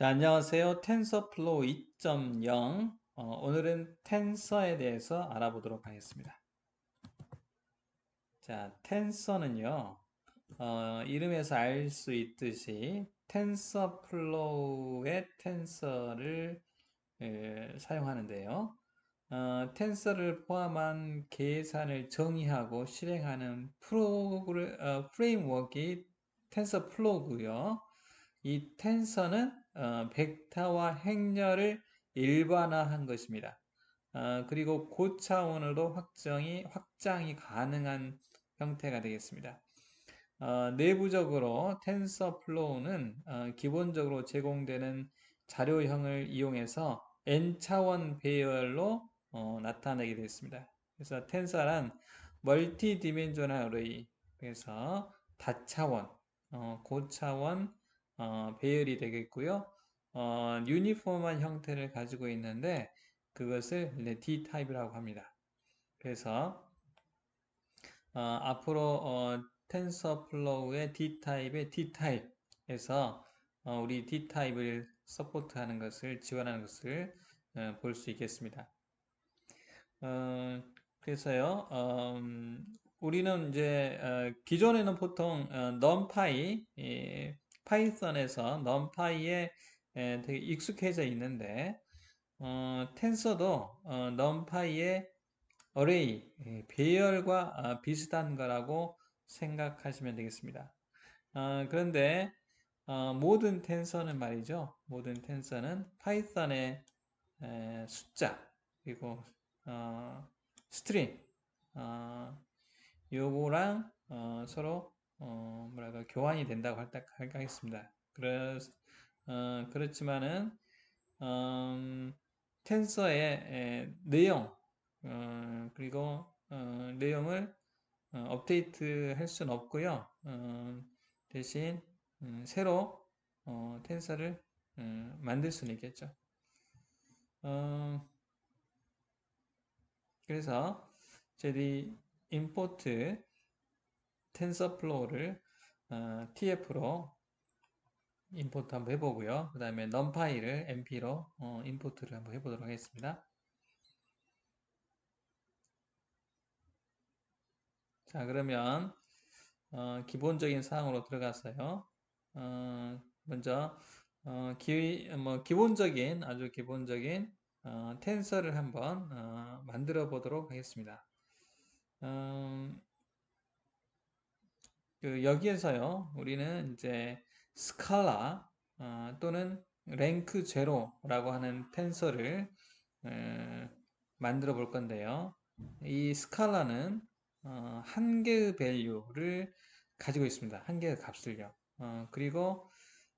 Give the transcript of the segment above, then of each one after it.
자, 안녕하세요. 텐서플로우 2.0. 어, 오늘은 텐서에 대해서 알아보도록 하겠습니다. 자, 텐서는요, 어, 이름에서 알 수 있듯이 텐서플로우의 텐서를 에, 사용하는데요. 어, 텐서를 포함한 계산을 정의하고 실행하는 프로그램, 어, 프레임워크가 텐서플로우고요. 이 텐서는 어, 벡터와 행렬을 일반화한 것입니다. 어, 그리고 고차원으로 확정이 확장이 가능한 형태가 되겠습니다. 어, 내부적으로 텐서플로우는 어, 기본적으로 제공되는 자료형을 이용해서 n차원 배열로 어, 나타내게 되었습니다. 그래서 텐서란 멀티 디멘저널 어레이 그래서 다차원, 어, 고차원, 어, 배열이 되겠고요. 어, 유니폼한 형태를 가지고 있는데 그것을 D-타입이라고 합니다. 그래서 어, 앞으로 어, 텐서플로우의 D-타입의 D-타입에서 어, 우리 D-타입을 서포트하는 것을 지원하는 것을 어, 볼수 있겠습니다. 어, 그래서요, 음, 우리는 이제 어, 기존에는 보통 넘파이 파이썬에서 넘파이에 되게 익숙해져 있는데 어, 텐서도 어, 넘파이의 어레이 배열과 어, 비슷한 거라고 생각하시면 되겠습니다. 어, 그런데 어, 모든 텐서는 말이죠. 모든 텐서는 파이썬의 에, 숫자 그리고 어, 스트링 요거랑 서로 어, 뭐랄까 교환이 된다고 할까 그렇, 어, 그렇지만은 음, 텐서의 에, 내용 어, 그리고 어, 내용을 어, 업데이트 할 수는 없고요. 어, 대신 음, 새로 어, 텐서를 음, 만들 수는 있겠죠. 어, 그래서 저희 import 텐서플로우를 어, TF로 임포트 한번 해보고요. 그 다음에 numPy를 MP로 어, 임포트를 한번 해보도록 하겠습니다. 자 그러면 어, 기본적인 사항으로 들어가서요. 어, 먼저 어, 기, 뭐 기본적인 아주 기본적인 어, 텐서를 한번 어, 만들어 보도록 하겠습니다. 음, 그 여기에서요, 우리는 이제 스칼라 어, 또는 랭크 제로라고 하는 텐서를 어, 만들어 볼 건데요. 이 스칼라는 어, 한 개의 밸류를 가지고 있습니다. 한 개의 값을요. 어, 그리고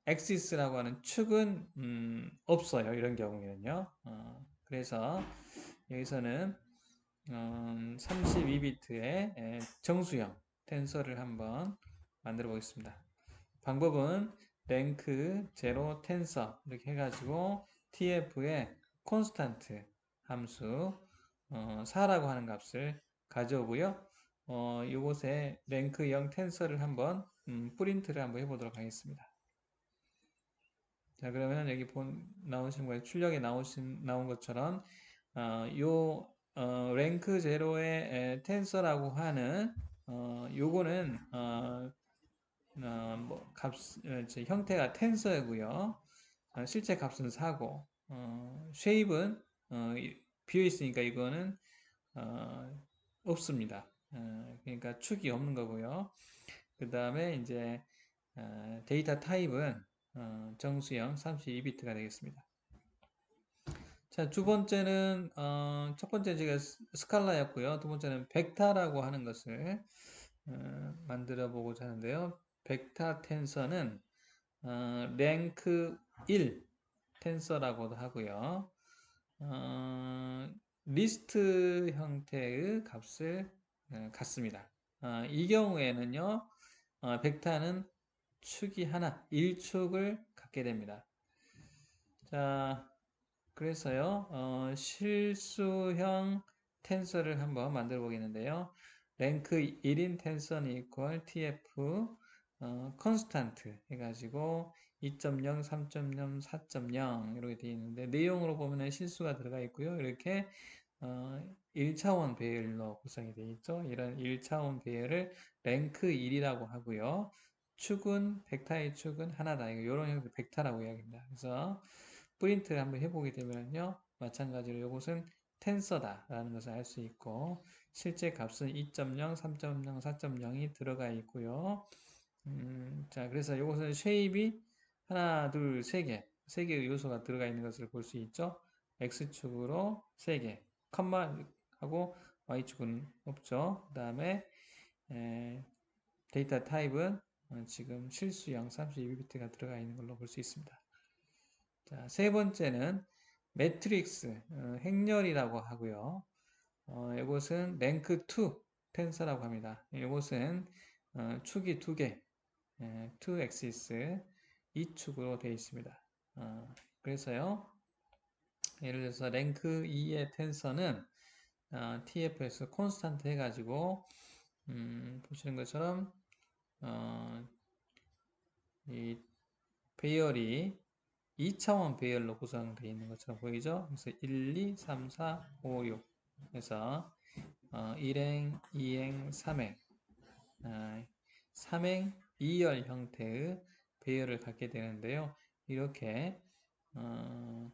엑시스라고 하는 축은 음, 없어요. 이런 경우에는요. 어, 그래서 여기서는 32비트의 음, 정수형 텐서를 한번 만들어 보겠습니다. 방법은 랭크 제로 텐서 이렇게 해가지고 tf의 콘스탄트 함수 어, 4라고 하는 값을 가져오고요. 어, 이곳에 랭크 0 텐서를 한번 음, 프린트를 한번 해보도록 하겠습니다. 자 그러면 여기 본 나오신 거에 출력에 나오신 나온 것처럼 어, 요 어, 랭크 제로의 텐서라고 하는 어, 요거는 어, 어, 뭐 값, 어, 형태가 텐서고요. 어, 실제 값은 4고 어, 쉐입은 어, 비어 있으니까 이거는 어, 없습니다. 어, 그러니까 축이 없는 거고요. 그 다음에 이제 어, 데이터 타입은 어, 정수형 32비트가 되겠습니다. 자, 두 번째는 어, 첫 번째 제가 스칼라였고요. 두 번째는 벡타라고 하는 것을 어, 만들어 보고자 하는데요. 벡타 텐서는 어, 랭크 1 텐서라고도 하고요. 어, 리스트 형태의 값을 어, 갖습니다. 어, 이 경우에는요. 어, 벡타는 축이 하나, 1축을 갖게 됩니다. 자, 그래서요, 어, 실수형 텐서를 한번 만들어 보겠는데요. 랭크 1인 텐서는 equal tf 어, 컨스탄트 해가지고 2.0, 3.0, 4.0 이렇게 되어 있는데 내용으로 보면은 실수가 들어가 있고요. 이렇게 어, 1차원 배열로 구성이 되어 있죠. 이런 1차원 배열을 랭크 1이라고 하고요. 축은 벡터의 축은 하나다. 이런 형태 벡터라고 이야기합니다. 그래서 프린트를 한번 해보게 되면요. 마찬가지로 이것은 텐서다라는 것을 알 수 있고 실제 값은 2.0, 3.0, 4.0이 들어가 있고요. 음, 자, 그래서 이것은 쉐입이 하나, 둘, 세 개, 세 개의 요소가 들어가 있는 것을 볼 수 있죠. x축으로 세 개, 컴마하고 y축은 없죠. 그 다음에 데이터 타입은 어, 지금 실수형 32비트가 들어가 있는 걸로 볼 수 있습니다. 자, 세 번째는 매트릭스, 어, 행렬이라고 하고요. 어, 이것은 랭크 2 텐서라고 합니다. 이것은 어, 축이 두 개, 예, 2 엑시스 2축으로 되어 있습니다. 어, 그래서요. 예를 들어서 랭크 2의 텐서는 어, TFS 콘스탄트 해가지고 음, 보시는 것처럼 어, 이 배열이 2차원 배열로 구성되어 있는 것처럼 보이죠? 그래서 1, 2, 3, 4, 5, 6 그래서 어, 1행, 2행, 3행 어, 3행 2열 형태의 배열을 갖게 되는데요. 이렇게 어,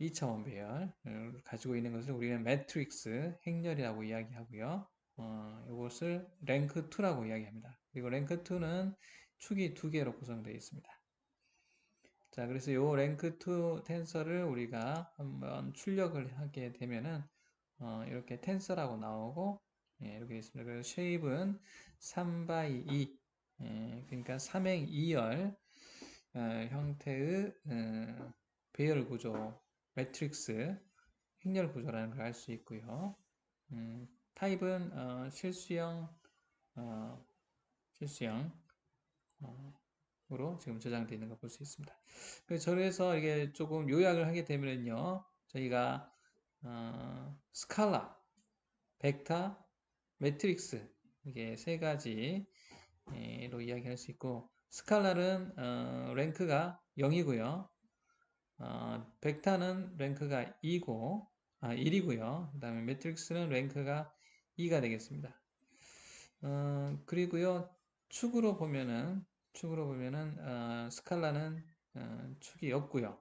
2차원 배열을 가지고 있는 것을 우리는 매트릭스 행렬이라고 이야기하고요. 어, 이것을 랭크 2라고 이야기합니다. 그리고 랭크 2는 축이 두 개로 구성되어 있습니다. 자, 그래서 이 랭크 2 텐서를 우리가 한번 출력을 하게 되면은 어, 이렇게 텐서라고 나오고 예, 이렇게 있습니다. 그래서 쉐입은 3by 2 예, 그러니까 3행 2열 어, 형태의 어, 배열 구조 매트릭스 행렬 구조라는 걸 알 수 있고요. 음, 타입은 어, 실수형 어, 실수형 어, 으로 지금 저장되어 있는 걸 볼 수 있습니다. 그래서 이게 조금 요약을 하게 되면요, 저희가 어, 스칼라, 벡터, 매트릭스 이게 세 가지로 이야기할 수 있고 스칼라는 어, 랭크가 0이고요. 어, 벡터는 랭크가 2고 아, 1이고요. 그 다음에 매트릭스는 랭크가 2가 되겠습니다. 어, 그리고요 축으로 보면은 축으로 보면은 어, 스칼라는 어, 축이 없고요.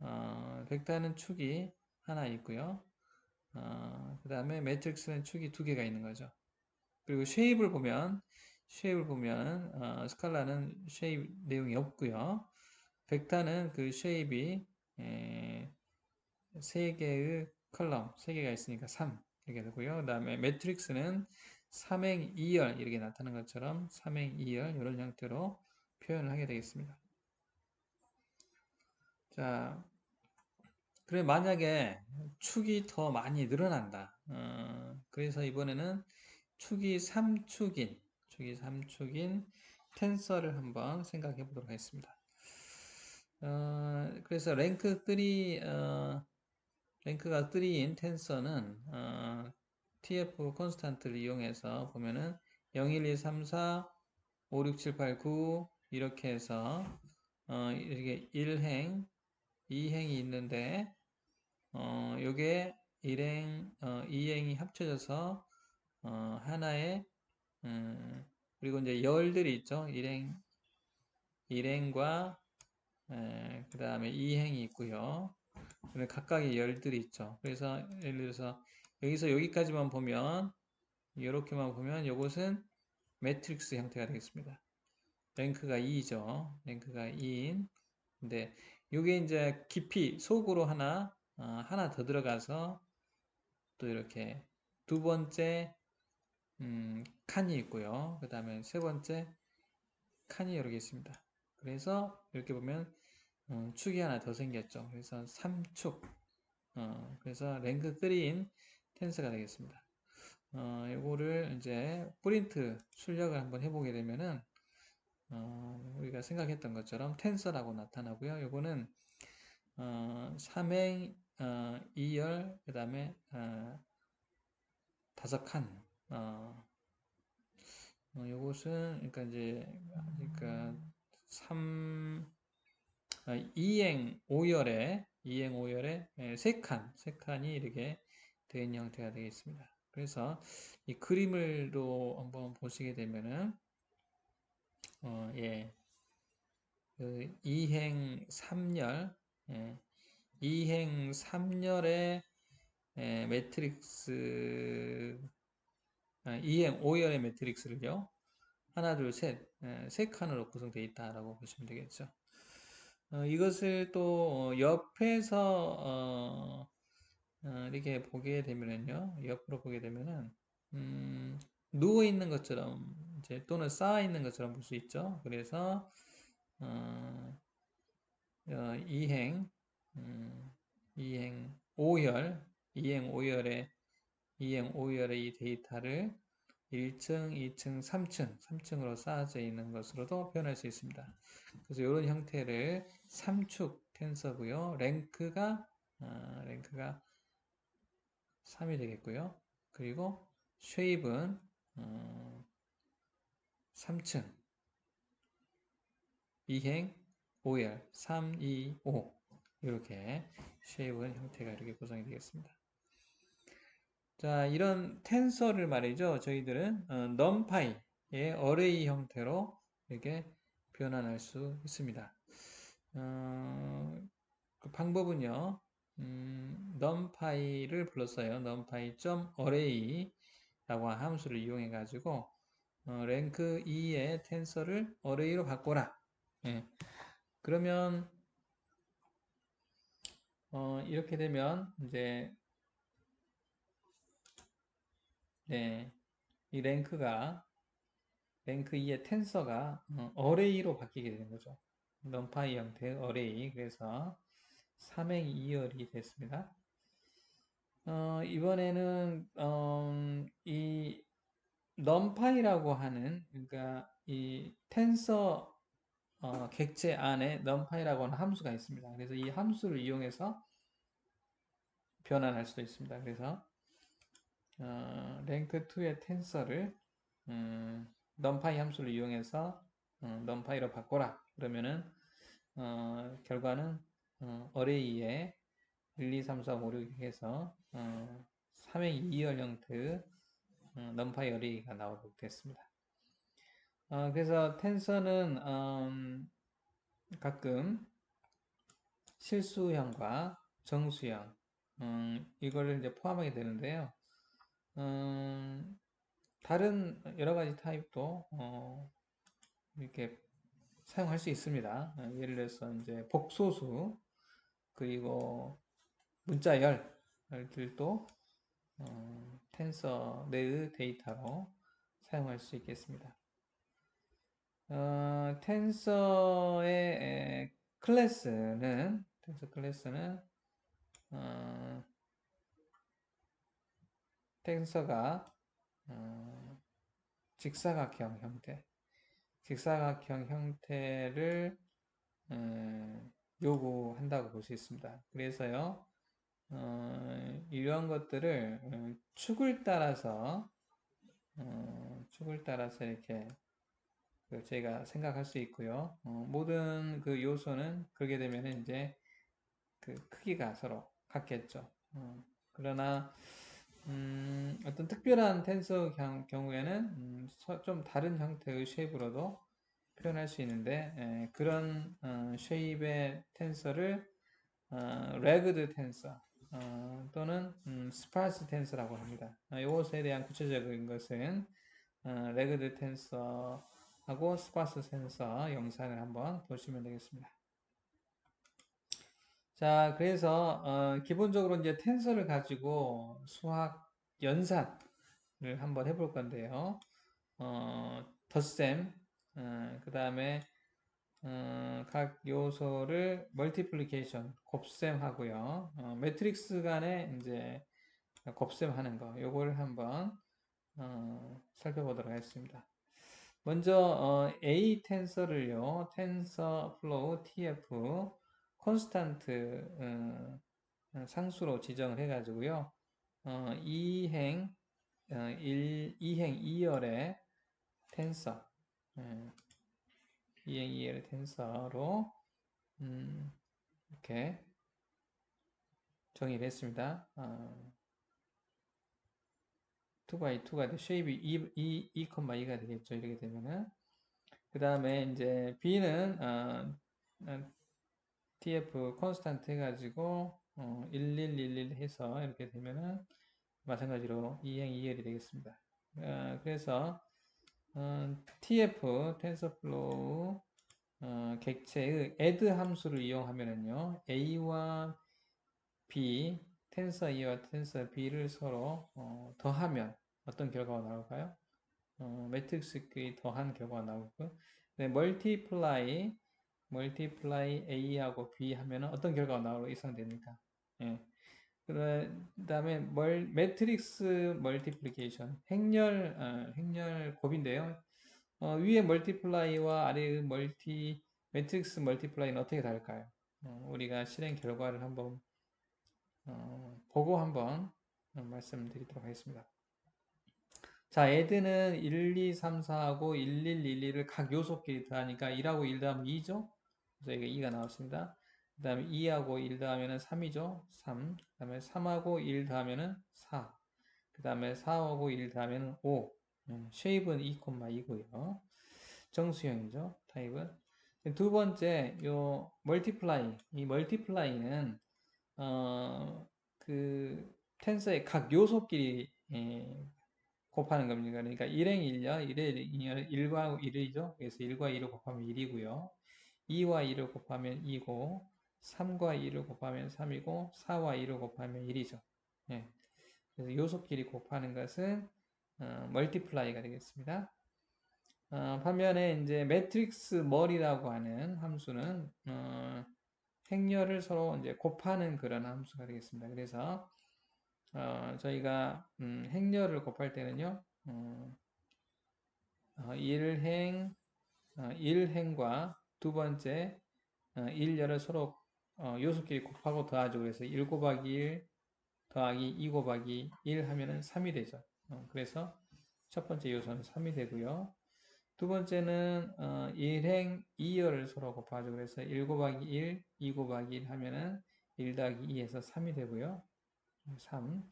어, 벡터는 축이 하나 있고요. 어, 그 다음에 매트릭스는 축이 두 개가 있는 거죠. 그리고 쉐입을 보면 쉐입을 보면 어, 스칼라는 쉐입 내용이 없고요. 벡터는 그 쉐입이 에, 세 개의 컬럼, 세 개가 있으니까 3 이렇게 되고요. 그 다음에 매트릭스는 삼행 2열 이렇게 나타나는 것처럼 삼행 2열 이런 형태로 표현을 하게 되겠습니다. 자, 그래 만약에 축이 더 많이 늘어난다. 어, 그래서 이번에는 축이 3축인 축이 3축인 텐서를 한번 생각해 보도록 하겠습니다. 어, 그래서 랭크 3 어, 랭크가 3인 텐서는 어, TF 콘스탄트를 이용해서 보면은 0, 1, 2, 3, 4, 5, 6, 7, 8, 9 이렇게 해서 어, 이렇게 1행, 2행이 있는데 어, 요게 1행, 어, 2행이 합쳐져서 어, 하나의 음, 그리고 이제 열들이 있죠. 1행, 1행과 그 다음에 2행이 있고요. 각각의 열들이 있죠. 그래서 예를 들어서 여기서 여기까지만 보면 이렇게만 보면 이것은 매트릭스 형태가 되겠습니다. 랭크가 2죠. 랭크가 2인 근데 이게 이제 깊이 속으로 하나 어, 하나 더 들어가서 또 이렇게 두 번째 음, 칸이 있고요. 그 다음에 세 번째 칸이 이렇게 있습니다. 그래서 이렇게 보면 음, 축이 하나 더 생겼죠. 그래서 3축 어, 그래서 랭크 3인 텐스가 되겠습니다. 어, 이거를 이제 프린트 출력을 한번 해보게 되면은 어, 우리가 생각했던 것처럼 텐서라고 나타나고요. 이거는 어, 3행 어, 2열 그 다음에 어, 다섯 칸 어, 어, 요것은 그러니까 이제 그러니까 3 어, 2행 5열에 2행 5열에 예, 세 칸, 세 칸이 이렇게 되어 형태가 되겠습니다. 그래서 이 그림을도 한번 보시게 되면은 어, 예. 그 2행 3열 예. 2행 3열의 예, 매트릭스 아, 2행 5열의 매트릭스를요. 하나, 둘, 셋, 예, 세 칸으로 구성되어 있다라고 보시면 되겠죠. 어, 이것을 또 어, 옆에서 어, 어, 이렇게 보게 되면은요, 옆으로 보게 되면은 음, 누워 있는 것처럼 이제 또는 쌓아 있는 것처럼 볼 수 있죠. 그래서 어, 어, 이행 음, 이행 5열 이행 5열의 이행 5열의 이 데이터를 1층, 2층, 3층, 3층으로 쌓아져 있는 것으로도 표현할 수 있습니다. 그래서 이런 형태를 3축 텐서고요. 랭크가 어, 랭크가 3이 되겠고요. 그리고 쉐입은 어, 3층 2행 5열 3, 2, 5 이렇게 쉐입은 형태가 이렇게 구성이 되겠습니다. 자, 이런 텐서를 말이죠. 저희들은 어, numPy의 어레이 형태로 이렇게 변환할 수 있습니다. 어, 그 방법은요. 음, numpy를 불렀어요. numpy.array라고 한 함수를 이용해 가지고 어, 랭크 2의 텐서를 어레이로 바꿔라. 예. 그러면 어, 이렇게 되면 이제 네, 이 랭크가 랭크 2의 텐서가 어, 레이로 바뀌게 되는 거죠. numpy 형태의 어레이 그래서 3행 2열이 됐습니다. 어, 이번에는 어, 이 numpy라고 하는 그러니까 이 텐서 어, 객체 안에 numpy라고 하는 함수가 있습니다. 그래서 이 함수를 이용해서 변환할 수도 있습니다. 그래서 어, 랭크 2의 텐서를 음, numpy 함수를 이용해서 어, numpy로 바꿔라. 그러면은 어, 결과는 어, 어레이에 1, 2, 3, 4, 5, 6 해서 어, 3의 2열 형태의 어, numpy 어레이가 나오게 됐습니다. 어, 그래서 텐서는 음, 가끔 실수형과 정수형 음, 이거를 이제 포함하게 되는데요. 음, 다른 여러 가지 타입도 어, 이렇게 사용할 수 있습니다. 어, 예를 들어서 이제 복소수 그리고 문자열들도 어, 텐서 내의 데이터로 사용할 수 있겠습니다. 어, 텐서의 클래스는 텐서 클래스는 어, 텐서가 어, 직사각형 형태, 직사각형 형태를 음, 요구한다고 볼 수 있습니다. 그래서요, 어, 이러한 것들을 어, 축을 따라서 어, 축을 따라서 이렇게 그 저희가 생각할 수 있고요. 어, 모든 그 요소는 그렇게 되면 이제 그 크기가 서로 같겠죠. 어, 그러나 음, 어떤 특별한 텐서 경우에는 음, 좀 다른 형태의 쉐입으로도 표현할 수 있는데 에, 그런 어, 쉐입의 텐서를 어, 레그드 텐서 어, 또는 음, 스파스 텐서라고 합니다. 어, 이것에 대한 구체적인 것은 어, 레그드 텐서하고 스파스 텐서 영상을 한번 보시면 되겠습니다. 자, 그래서 어, 기본적으로 이제 텐서를 가지고 수학 연산을 한번 해볼 건데요. 어, 덧셈, 어, 그 다음에 어, 각 요소를 멀티플리케이션, 곱셈하고요. 어, 매트릭스 간에 이제 곱셈하는 거, 요거를 한번 어, 살펴보도록 하겠습니다. 먼저 어, A 텐서를요, 텐서 플로우 TF 콘스탄트 어, 상수로 지정을 해 가지고요. 어, 2행 어, 1, 2행 2열의 텐서 음, 2행 2의 텐서로 음, 이렇게 정의를 했습니다. 어, 2by 2가 돼, 쉐입이 2, 2, 2, 2가 되겠죠. 이렇게 되면은. 그 다음에 이제 b는 어, 어, tf 컨스탄트 해가지고 어, 1111 해서 이렇게 되면은 마찬가지로 2행 2열이 되겠습니다. 어, 그래서 어, tf 텐서플로우 어, 객체의 add 함수를 이용하면은요 a와 b 텐서 A와 텐서 B를 서로 어, 더하면 어떤 결과가 나올까요? 어, 매트릭스 의 더한 결과가 나오고 네, 멀티플라이 멀티플라이 A하고 B 하면은 어떤 결과가 나오고 예상됩니까? 예. 그 다음에 멀, 매트릭스 멀티플리케이션 행렬 어, 행렬 곱인데요. 어, 위에 멀티플라이와 아래 멀티 매트릭스 멀티플라이는 어떻게 다를까요? 어, 우리가 실행 결과를 한번 어, 보고 한번 말씀드리도록 하겠습니다. 자, 애드는 1, 2, 3, 4하고 1, 1, 1, 1을 각 요소끼리 더하니까 1하고 1 더하면 2죠? 그래서 이게 2가 나왔습니다. 그 다음에 2하고 1 더하면 3이죠? 3. 그 다음에 3하고 1 더하면 4. 그 다음에 4하고 1 더하면 5. 음, 쉐입은 2,2고요. 정수형이죠. 타입은. 두 번째, 요 멀티플라이. 이 멀티플라이는 어, 그 텐서의 각 요소끼리 예, 곱하는 겁니다. 그러니까 1행 1려, 1의 2려, 1과 1이죠. 그래서 1과 2를 곱하면 1이고요. 2와 2를 곱하면 2고, 3과 2를 곱하면 3이고, 4와 2를 곱하면 1이죠. 예. 그래서 요소끼리 곱하는 것은 어, 멀티플라이가 되겠습니다. 어, 반면에 이제 매트릭스 머리라고 하는 함수는 어, 행렬을 서로 이제 곱하는 그런 함수가 되겠습니다. 그래서 어, 저희가 음, 행렬을 곱할 때는요. 어, 1행 어, 1행과 어, 두 번째 어, 1열을 서로 어, 요소끼리 곱하고 더하죠. 그래서 1 곱하기 1 더하기 2 곱하기 1 하면은 3이 되죠. 어, 그래서 첫 번째 요소는 3이 되고요. 두 번째는 어, 1행 2열을 서로 곱하죠. 그래서 1 곱하기 1, 2 곱하기 1 하면은 1 더하기 2에서 3이 되고요. 3.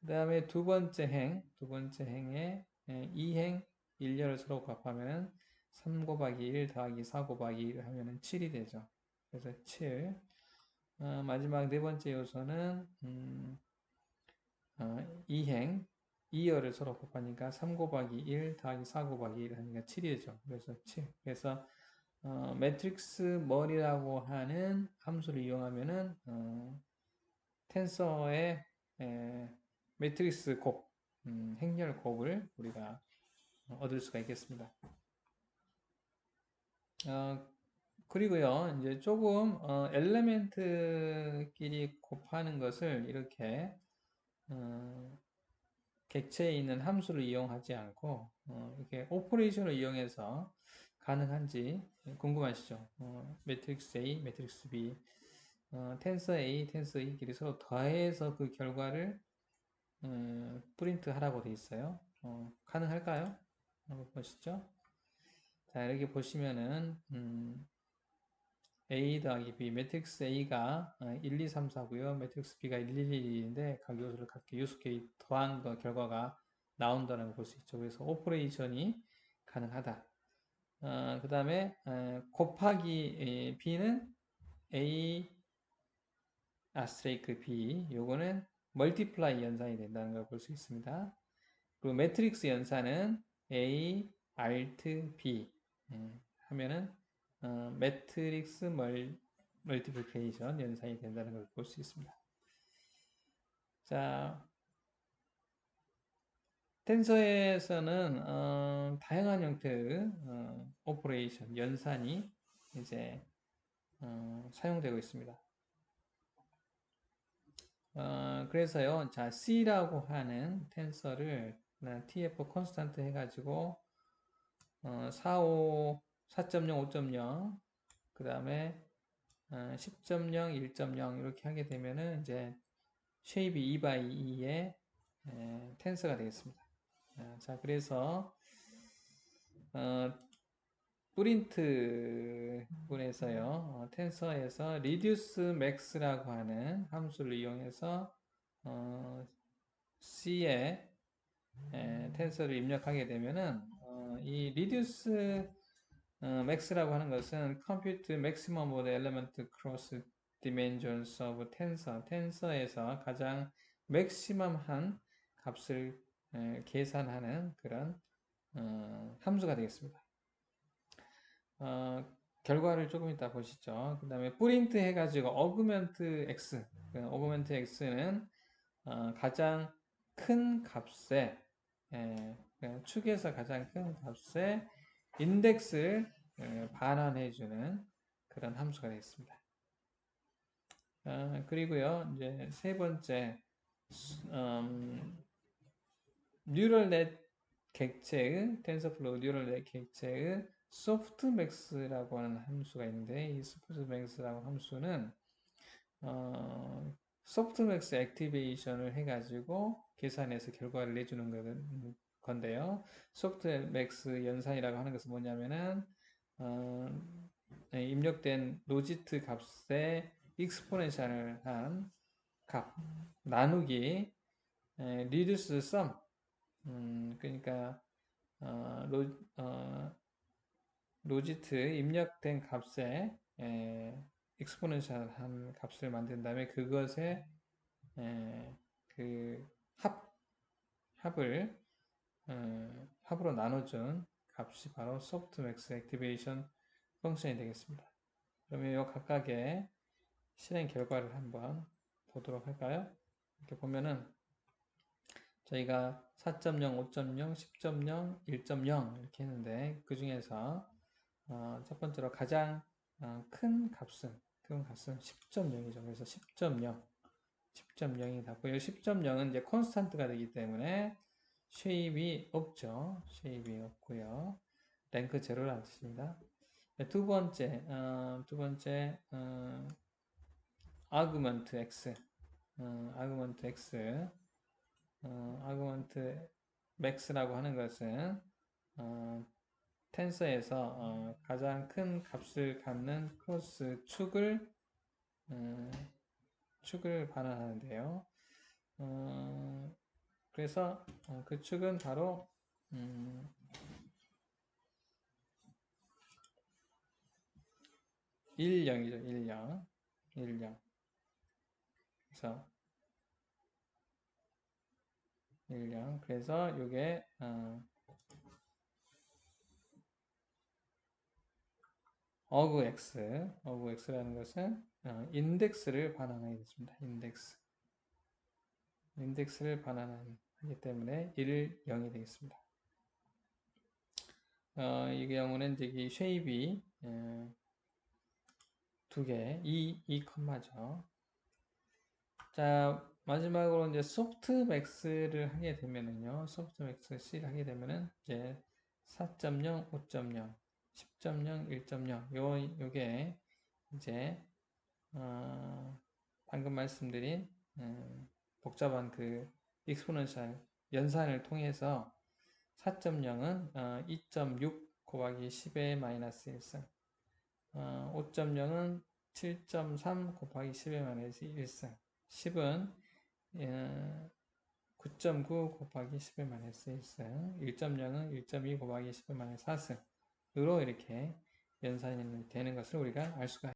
그 다음에 두 번째 행, 두 번째 행에 2행 1열을 서로 곱하면은 3 곱하기 1 더하기 4 곱하기 1 하면은 7이 되죠. 그래서 7. 어, 마지막 네 번째 요소는 음, 어, 2행 2열을 서로 곱하니까 3 곱하기 1 더하기 4 곱하기 1 하니까 7이죠. 그래서 7. 그래서 어, 매트릭스 머리라고 하는 함수를 이용하면은 어, 텐서의 에, 매트릭스 곱, 음, 행렬 곱을 우리가 얻을 수가 있겠습니다. 어, 그리고요, 이제 조금 어, 엘레멘트끼리 곱하는 것을 이렇게 어, 객체에 있는 함수를 이용하지 않고 어, 이렇게 오퍼레이션을 이용해서 가능한지 궁금하시죠? 어, 매트릭스 A, 매트릭스 B, 어, 텐서 A, 텐서 E끼리 서로 더해서 그 결과를 음, 프린트 하라고 되어 있어요. 어, 가능할까요? 한번 보시죠. 자, 이렇게 보시면은 음, A 더하기 B, 매트릭스 A가 1, 2, 3, 4고요. 매트릭스 B가 1, 1, 1인데 각 요소를 각기 요소끼리 더한 거 결과가 나온다는 걸 볼 수 있죠. 그래서 오퍼레이션이 가능하다. 어, 그 다음에 어, 곱하기 B는 A 아스트레이크 B 요거는 멀티플라이 연산이 된다는 걸 볼 수 있습니다. 그리고 매트릭스 연산은 A, Alt, B 음, 하면은 어, 매트릭스 멀, 멀티플케이션 연산이 된다는 걸 볼 수 있습니다. 자, 텐서에서는 어, 다양한 형태의 어, 오퍼레이션, 연산이 이제 어, 사용되고 있습니다. 어, 그래서요, 자, C라고 하는 텐서를 TF 컨스탄트 해가지고 어, 4, 5 4.0, 5.0, 그 다음에 10.0, 1.0 이렇게 하게 되면은 이제 쉐입이 2 by 2의 텐서가 되겠습니다. 자, 그래서 어, 프린트 분에서요, 어, 텐서에서 reduce max라고 하는 함수를 이용해서 어, C에 에, 텐서를 입력하게 되면은 어, 이 reduce 어, max라고 하는 것은 compute maximum of the element cross dimensions of tensor, 텐서에서 가장 맥시멈한 값을 에, 계산하는 그런 어, 함수가 되겠습니다. 어, 결과를 조금 이따 보시죠. 그 다음에 프린트 해가지고 어그멘트 x, 어그멘트 x는 어, 가장 큰 값에 예, 그 축에서 가장 큰 값에 인덱스를 예, 반환해주는 그런 함수가 되겠습니다. 어, 그리고요, 이제 세 번째, 음, 뉴럴 넷 객체의 텐서플로우 뉴럴 넷 객체의 소프트맥스라고 하는 함수가 있는데 이 소프트맥스라고 함수는 어, 소프트맥스 액티베이션을 해가지고 계산해서 결과를 내주는 건데요. 소프트맥스 연산이라고 하는 것은 뭐냐면은 어, 입력된 로지트 값의 익스포넨셜한 값 나누기 리듀스 썸 음, 그러니까 어, 로, 어, 로지트 입력된 값에 에, 익스포넨셜 한 값을 만든 다음에 그것에 에, 그 합, 합을 어, 합으로 나눠준 값이 바로 소프트맥스 액티베이션 펑션이 되겠습니다. 그러면 이 각각의 실행 결과를 한번 보도록 할까요? 이렇게 보면은 저희가 4.0, 5.0, 10.0, 1.0 이렇게 했는데 그 중에서 어, 첫 번째로 가장 어, 큰 값은 큰 값은 10.0이죠. 그래서 10.0, 10.0이 닿고요. 10.0은 이제 콘스탄트가 되기 때문에 쉐입이 없죠. 쉐입이 없고요. 랭크 제로라는 뜻입니다. 네, 두 번째, 어, 두 번째 어, 아그먼트 x, 어, 아그먼트 x, 어, 아그먼트 max라고 하는 것은 어, 텐서에서 어, 가장 큰 값을 갖는 크로스 축을 음, 축을 반환하는데요. 어, 그래서 어, 그 축은 바로 음, 1, 0이죠. 1, 0. 1, 0. 그래서 1, 0. 그래서 이게 어, 어그 x, 어그 x라는 것은 어, 인덱스를 반환하게 됐습니다. 인덱스. 인덱스를 반환하기 때문에 1, 0이 되겠습니다. 어, 이 경우는 이 쉐입이 어, 두 개, 2, 2 컴마죠. 자, 마지막으로 이제 소프트맥스를 하게 되면은요, 소프트맥스 C를 하게 되면은 이제 4.0, 5.0, 10.0, 1.0 요, 요게 이제 어, 방금 말씀드린 음, 복잡한 그 익스포넨셜 연산을 통해서 4.0은 어, 2.6 곱하기 10의 마이너스 1승 어, 5.0은 7.3 곱하기 10의 마이너스 1승 10은 어, 9.9 곱하기 10의 마이너스 1승 1.0은 1.2 곱하기 10의 마이너스 4승 으로 이렇게 연산이 되는 것을 우리가 알 수가